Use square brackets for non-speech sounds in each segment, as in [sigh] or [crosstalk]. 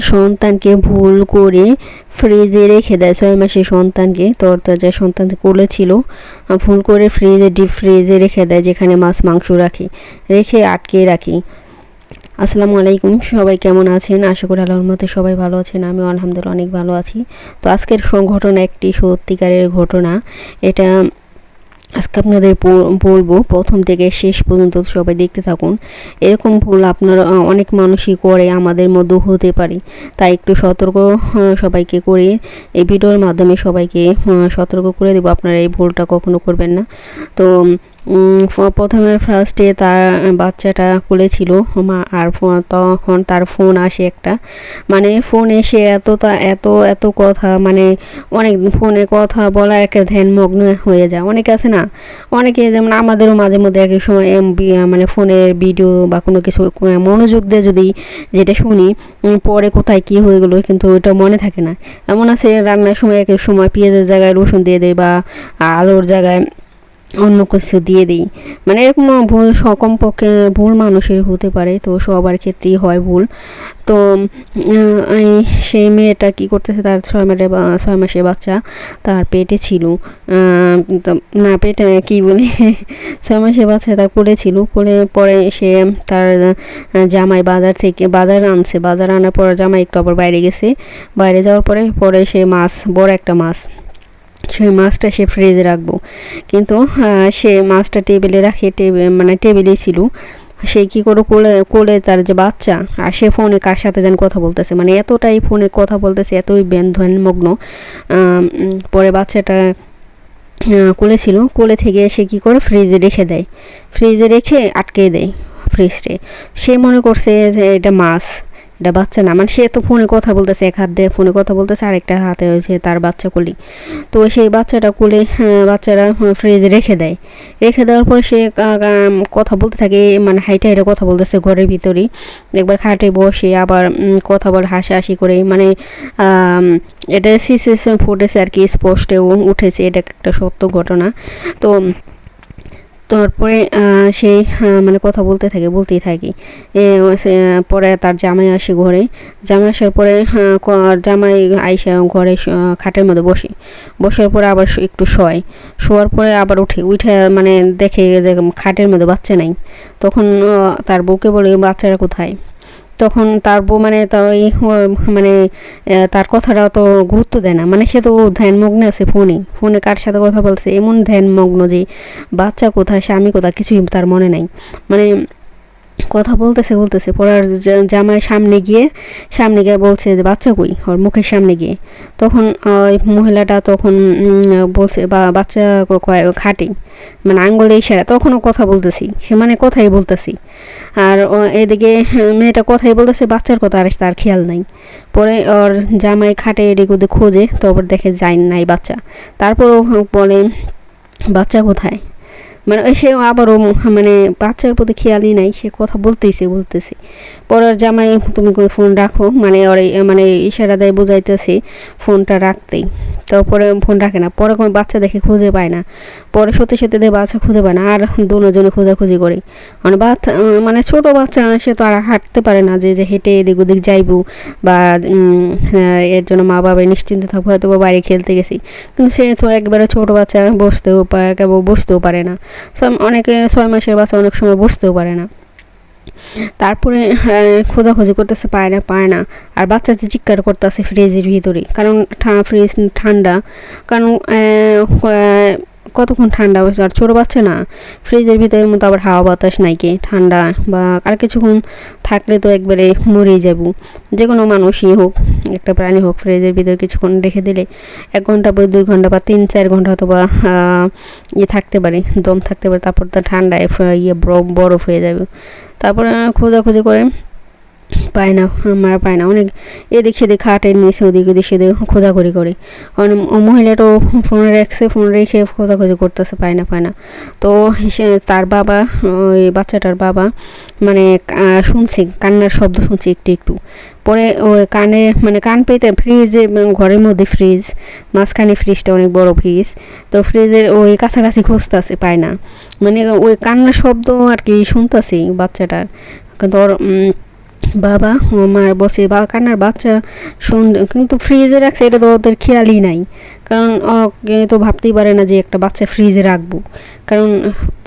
সন্তানকে ভুল করে ফ্রিজে রেখে দেয়। ছয় মাসের সন্তানকে তরতাজা সন্তান কোলে ছিল আহ, ভুল করে ফ্রিজে ডিপ ফ্রিজে রেখে দেয় যেখানে মাছ মাংস রাখি। রেখে আটকে রাখি। আসসালামু আলাইকুম সবাই কেমন আছেন? আশা করি আল্লাহর মতে সবাই ভালো আছেন। আমি আলহামদুলিল্লাহ অনেক ভালো আছি। তো আজকের ঘটনা একটি সত্যিকারের ঘটনা। এটা আজকে আপনাদের বল- বলব, প্রথম থেকে শেষ পর্যন্ত সবাই দেখতে থাকুন। এরকম ভুল আপনারা অনেক মানুষই করে, আমাদের মধ্যেও হতে পারে। তাই একটু সতর্ক সবাইকে করে এই ভিডিওর মাধ্যমে সবাইকে সতর্ক করে দেবো। আপনারা এই ভুলটা কখনো করবেন না। তো প্রথমে ফার্স্টে তার বাচ্চাটা কোলেছিল মা আর তখন তার ফোন আসে একটা। মানে ফোন এসে এত তা, এত এত কথা মানে অনেক ফোনে কথা বলা একটা ধ্যানমগ্ন হয়ে যায়। অনেকে আছে না, অনেকে যেমন আমাদেরও মাঝে মধ্যে এক সময় মানে ফোনের ভিডিও বা কোনো কিছু মনোযোগ দিয়ে যদি যেটা শুনি পরে কোথায় কি হয়ে গেলো কিন্তু ওটা মনে থাকে না। এমন আছে রান্নার সময় এক সময় পেঁয়াজের জায়গায় রসুন দিয়ে দেয় বা আলুর জায়গায় অন্য কিছু দিয়ে দিই। মানে এরকম ভুল কমপক্ষে ভুল মানুষের হতে পারে, তো সবার ক্ষেত্রেই হয় ভুল। তো সেই মেয়েটা কি করতেছে, তার ছয় মাসে ছয় মাসের বাচ্চা, তার পেটে ছিল। না, পেটে কি বলি? [laughs] ছয় মাসের বাচ্চা তার কোলে ছিল। কোলে পরে সে তার জামাই বাজার থেকে, বাজার আনছে। বাজার আনার পর জামাই একটু আবার বাইরে গেছে। বাইরে যাওয়ার পরে পরে সে মাছ, বড় একটা মাছ। সেই মাছটা সে ফ্রিজে রাখব। কিন্তু সে মাছটা টেবিলে রাখে টেবিল মানে টেবিলেই ছিল। সে কি করে কোলে কোলে তার যে বাচ্চা, আর সে ফোনে কার সাথে যেন কথা বলতেছে? মানে এতটাই ফোনে কথা বলতেছে, এতই মগ্ন পরে বাচ্চাটা কোলে ছিল। কোলে থেকে সে কি করে ফ্রিজে রেখে দেয়। ফ্রিজে রেখে আটকে দেয় ফ্রিজটে সে মনে করছে যে এটা মাছ। এটা বাচ্চা না। মানে সে তো ফোনে কথা বলতেছে এক হাত দিয়ে ফোনে কথা বলতেছে আরেকটা হাতে হয়েছে তার বাচ্চা কোলি। তো সেই বাচ্চাটা কোলে আহ, বাচ্চারা ফ্রিজে রেখে দেয়। রেখে দেওয়ার পর সে কথা বলতে থাকে মানে হাইটে হাইটে কথা বলতেছে ঘরের ভিতরেই। একবার খাটে বসে আবার কথা বলে হাসাহাসি করে মানে এটা সিসিস ফুটেছে আর কি স্পষ্টে উঠেছে এটা একটা সত্য ঘটনা। তো তারপরে সেই সে মানে কথা বলতে থাকে, বলতেই থাকি। পরে তার জামাই আসে ঘরে। জামাই আসার পরে ক- জামাই আইসা ঘরে খাটের মধ্যে বসে। বসার পরে আবার একটু শয়। শোয়ার পরে আবার উঠে উঠে মানে দেখে খাটের মধ্যে বাচ্চা নাই। তখন তার বউকে বলে, বাচ্চারা কোথায়? তখন তার বউ মানে তাই মানে তার কথাটা তো গুরুত্ব দেয় না। মানে সে তো ধ্যানমগ্ন আছে ফোনে। ফোনে কার সাথে কথা বলছে? এমন ধ্যানমগ্ন যে বাচ্চা কোথায়, স্বামী কোথায়, কিছুই তার মনে নাই। মানে কথা বলতেছে বলতেছে। পড়ার জামাই সামনে গিয়ে সামনে গিয়ে বলছে যে, বাচ্চা কই? ওর মুখের সামনে গিয়ে। তখন ওই মহিলাটা তখন বলছে, বা, বাচ্চা খাটে। মানে আঙ্গুলে ইশারা। তখনও কথা বলতেছি। সে মানে কথাই বলতেছি। আর এদিকে মেয়েটা কথাই বলতেছে, বাচ্চার কথা আর তার খেয়াল নাই। পরে ওর জামাই খাটে এদিক ওদিক খোঁজে, তারপর দেখে যায় নাই বাচ্চা। তারপরও বলে, বাচ্চা কোথায়? মানে সে আবারও মানে বাচ্চার প্রতি খেয়ালই নাই সে কথা বলতেছে বলতেছে। পরের জামাই তুমি ফোন রাখো মানে ওর মানে ইশারা দেয় বোঝাইতেছে ফোনটা রাখতেই। তারপরে ফোন রাখে না পরে কোনো বাচ্চা দেখে খুঁজে পায় না। পরে সত্যি সত্যি দিয়ে বাচ্চা খুঁজে পায় না আর দুজনে খোঁজাখুঁজি করে। মানে বাচ্চা মানে ছোট বাচ্চা সে তো আর হাঁটতে পারে না যে যে হেঁটে এদিক ওদিক যাইবো বা হ্যাঁ, এর জন্য মা বাবা নিশ্চিন্ত থাকব হয়তো বা বাইরে খেলতে গেছি। কিন্তু সে তো একবারে ছোট বাচ্চা বসতেও পারে কেবল বসতেও পারে না। অনেকে ছয় মাসের বাচ্চা অনেক সময় বসতেও পারে না। তারপরে খোঁজাখুঁজি করতেছে, পায় না পায় না। আর বাচ্চা যে চিৎকার করতেছে ফ্রিজের ভিতরে। কারণ ফ্রিজ ঠান্ডা। কারণ কতক্ষণ ঠান্ডা বসে? আর ছোটো বাচ্চা না? ফ্রিজের ভিতরে মতো আবার হাওয়া বাতাস নাই কে? ঠান্ডা বা আর কিছুক্ষণ থাকলে তো একবারে মরেই যাব। যে কোনো মানুষই হোক, একটা প্রাণী হোক, ফ্রিজের ভিতরে কিছুক্ষণ রেখে দিলে এক ঘণ্টা বা দুই ঘণ্টা বা তিন চার ঘণ্টা অথবা ইয়ে থাকতে পারে, দম থাকতে পারে, তারপর তো ঠান্ডায় ইয়ে বরফ হয়ে যাবে। তারপরে খোঁজাখুঁজি করে পায় না আমরা পায় না। অনেক এদিক সেদিক খাটের নিচে ওদিক ওদিক সেদিক খোঁজাখুঁজি করে। অনেক মহিলাটাও ফোন রাখছে, ফোন রেখে খোঁজাখুঁজি করতেছে, পায় না পায় না। তো সে তার বাবা, ওই বাচ্চাটার বাবা মানে শুনছে, কান্নার শব্দ শুনছে একটু একটু। পরে ওই কানে মানে কান পেতে ফ্রিজে ঘরের মধ্যে ফ্রিজ, মাঝখানে ফ্রিজটা অনেক বড় ফ্রিজ। তো ফ্রিজের ওই কাছাকাছি খুঁজতেছে, পায় না। মানে ওই কান্নার শব্দ আর কি শুনতেছে বাচ্চাটার। কিন্তু বাবা, ও মা বলছে, বা, কান্নার বাচ্চা শুন, কিন্তু ফ্রিজে রাখছে, এটা তো ওদের খেয়ালই নাই। কারণ তো ভাবতেই পারে না যে একটা বাচ্চা ফ্রিজে রাখব। কারণ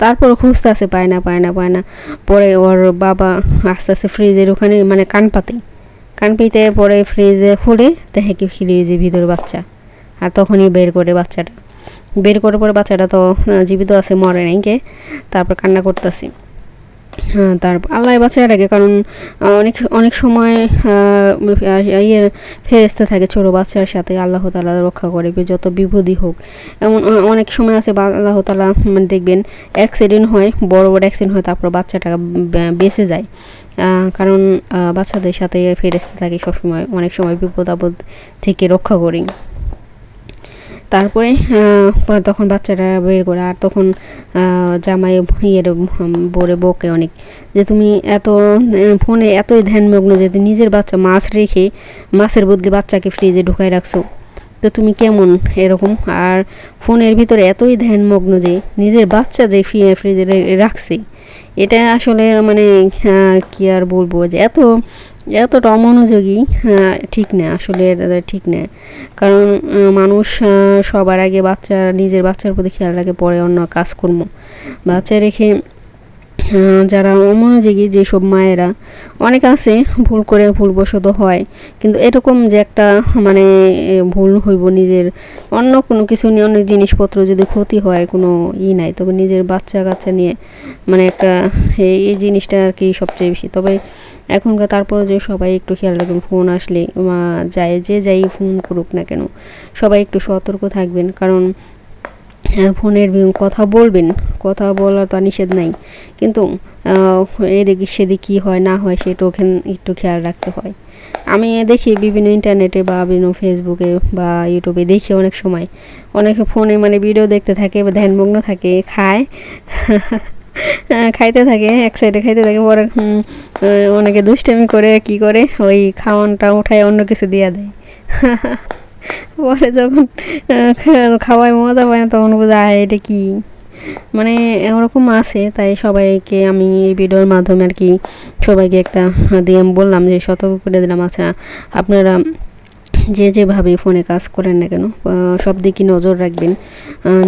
তারপর খুঁজতে আসে, পায় না পায় না পায় না। পরে ওর বাবা আস্তে আস্তে ফ্রিজের ওখানে মানে কান পাতে কান পেতে পরে ফ্রিজে খুলে দেখে কি ফ্রিজের ভিতর বাচ্চা। আর তখনই বের করে বাচ্চাটা। বের করার পরে বাচ্চাটা তো জীবিত আছে, মরে নাই কে। তারপর কান্না করতেছি। হ্যাঁ তারপর আল্লাহ বাঁচায় রাখে, কারণ অনেক অনেক সময় ইয়ে ফেরেস্তে থাকে ছোট বাচ্চার সাথে, আল্লাহ তালা রক্ষা করে যত বিপদই হোক। এমন অনেক সময় আছে আল্লাহ তালা মানে দেখবেন অ্যাক্সিডেন্ট হয়, বড় বড় অ্যাক্সিডেন্ট হয়, তারপর বাচ্চাটা বেঁচে যায়। কারণ বাচ্চাদের সাথে ফেরেস্তে থাকে সবসময়, অনেক সময় বিপদ আপদ থেকে রক্ষা করি তারপরে তখন বাচ্চাটা বের করে, আর তখন জামাই ইয়ের বরে বকে অনেক। যে তুমি এত ফোনে এতই ধ্যানমগ্ন যে নিজের বাচ্চা মাছ রেখে, মাছের বদলে বাচ্চাকে ফ্রিজে ঢুকায় রাখছো। তো তুমি কেমন এরকম? আর ফোনের ভিতরে এতই ধ্যানমগ্ন যে নিজের বাচ্চা যে ফ্রি- ফ্রিজে রাখছে, এটা আসলে মানে কি আর বলব যে এত এতটা অমনোযোগী আহ, ঠিক না আসলে ঠিক না। কারণ মানুষ সবার আগে বাচ্চা নিজের বাচ্চার প্রতি খেয়াল রাখে পরে অন্য কাজকর্ম। বাচ্চা রেখে যারা অমনোযোগী যেসব মায়েরা, অনেক আছে ভুল করে ভুলবশত হয়, কিন্তু এরকম যে একটা মানে ভুল হইব নিজের, অন্য কোনো কিছু নিয়ে অনেক জিনিসপত্র যদি ক্ষতি হয় কোনো ই নাই, তবে নিজের বাচ্চা কাচ্চা নিয়ে মানে একটা এই জিনিসটা আর কি সবচেয়ে বেশি। তবে এখনকার তারপরে যে সবাই একটু খেয়াল রাখবেন, ফোন আসলে যায়, যে যাই ফোন করুক না কেন, সবাই একটু সতর্ক থাকবেন, কারণ ফোনের কথা বলবেন, কথা বলা তো নিষেধ নাই। কিন্তু এদিকে সেদিকে কী হয়, না হয়, সেটা ওখানে একটু খেয়াল রাখতে হয়। আমি দেখি বিভিন্ন ইন্টারনেটে বা বিভিন্ন ফেসবুকে বা ইউটিউবে দেখি অনেক সময়। অনেকে ফোনে মানে ভিডিও দেখতে থাকে, বা ধ্যানমগ্ন থাকে, খায়। [laughs] খাইতে থাকে, এক সাইডে খাইতে থাকে, পরে অনেকে দুষ্টামি করে, কি করে, ওই খাওয়ানটা উঠায় অন্য কিছু দিয়ে দেয়। [laughs] পরে যখন খাওয়ায়, মজা পায় না, তখন বোঝায় এটা কি? মানে ওরকম আছে, তাই সবাইকে আমি এই ভিডিওর মাধ্যমে আর কি সবাইকে একটা দিয়ে বললাম যে, সতর্ক করে দিলাম আচ্ছা আপনারা যে যেভাবে ফোনে কাজ করেন না কেন সব দিকে নজর রাখবেন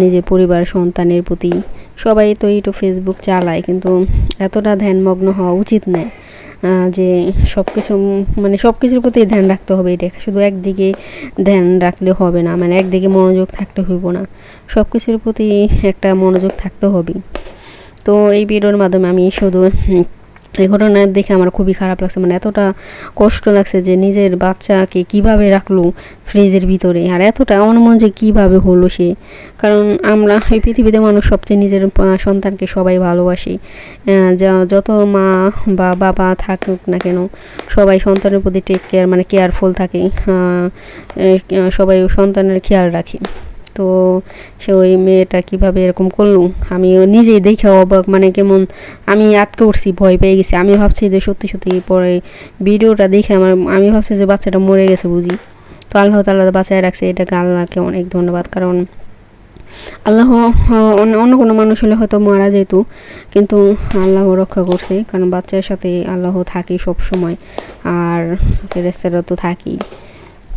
নিজের পরিবার, সন্তানের প্রতি। সবাই তো ইউটিউব ফেসবুক চালায়, কিন্তু এতটা ধ্যানমগ্ন হওয়া উচিত নয় যে সব কিছু মানে সব কিছুর প্রতি ধ্যান রাখতে হবে এটা শুধু একদিকে ধ্যান রাখলে হবে না মানে একদিকে মনোযোগ থাকতে হইব না। সব কিছুর প্রতি একটা মনোযোগ থাকতে হবে তো এই ভিডিওর মাধ্যমে আমি শুধু এই ঘটনা দেখে আমার খুবই খারাপ লাগছে। মানে এতটা কষ্ট লাগছে যে নিজের বাচ্চাকে কীভাবে রাখল ফ্রিজের ভিতরে? আর এতটা অনমন কীভাবে হলো সে? কারণ আমরা এই পৃথিবীতে মানুষ সবচেয়ে নিজের সন্তানকে সবাই ভালোবাসি। যা- যত মা বা বাবা থাকুক না কেন, সবাই সন্তানের প্রতি টেক কেয়ার মানে কেয়ারফুল থাকে। সবাই সন্তানের খেয়াল রাখে। তো সে ওই মেয়েটা কীভাবে এরকম করল? আমি নিজেই দেখে অবাক মানে কেমন আমি আটকে উঠছি, ভয় পেয়ে গেছি। আমি ভাবছি যে সত্যি সত্যি পরে ভিডিওটা দেখে আমার আমি ভাবছি যে বাচ্চাটা মরে গেছে বুঝি। তো আল্লাহ তাল্লাহ বাঁচায় রাখছে এটাকে আল্লাহকে অনেক ধন্যবাদ। কারণ আল্লাহ অন্য কোনো মানুষ হলে হয়তো মারা যেত, কিন্তু আল্লাহ রক্ষা করছে। কারণ বাচ্চার সাথে আল্লাহ থাকে সব সময় আর ফেরেস্তারা তো থাকেই।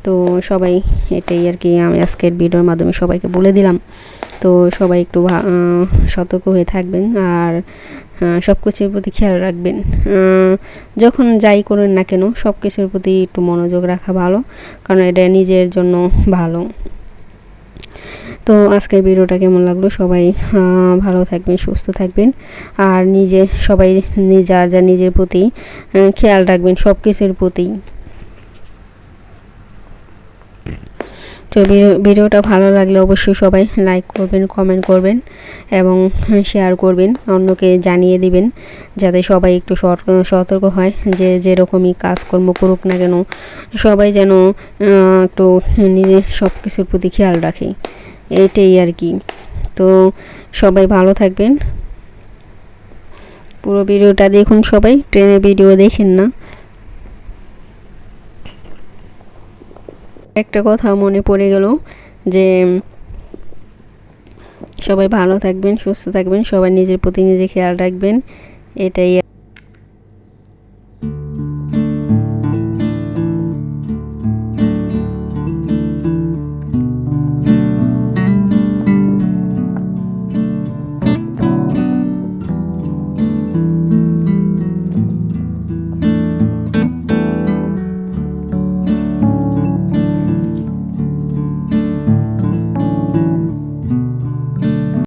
তো সবাই এটাই আর কি আমি আজকের ভিডিওর মাধ্যমে সবাইকে বলে দিলাম। তো সবাই একটু সতর্ক হয়ে থাকবেন আর সব কিছুর প্রতি খেয়াল রাখবেন। যখন যাই করেন না কেন সব কিছুর প্রতি একটু মনোযোগ রাখা ভালো, কারণ এটা নিজের জন্য ভালো। তো আজকের ভিডিওটা কেমন লাগল? সবাই ভালো থাকবেন, সুস্থ থাকবেন আর নিজে সবাই, নিজে আর যা নিজের প্রতি খেয়াল রাখবেন সব কিছুর প্রতি। তো ভিডিও- ভিডিওটা ভালো লাগলে অবশ্যই সবাই লাইক করবেন কমেন্ট করবেন এবং শেয়ার করবেন, অন্যকে জানিয়ে দিবেন যাতে সবাই একটু সতর্ক হয় যে যেরকমই কাজকর্ম করুক না কেন, সবাই যেন একটু নিজে সব কিছুর প্রতি খেয়াল রাখে। এইটাই আর কি। তো সবাই ভালো থাকবেন। পুরো ভিডিওটা দেখুন সবাই, ট্রেনের ভিডিও দেখেন না। একটা কথা মনে পড়ে গেল যে সবাই ভালো থাকবেন, সুস্থ থাকবেন, সবাই নিজের প্রতি নিজে খেয়াল রাখবেন, এটাই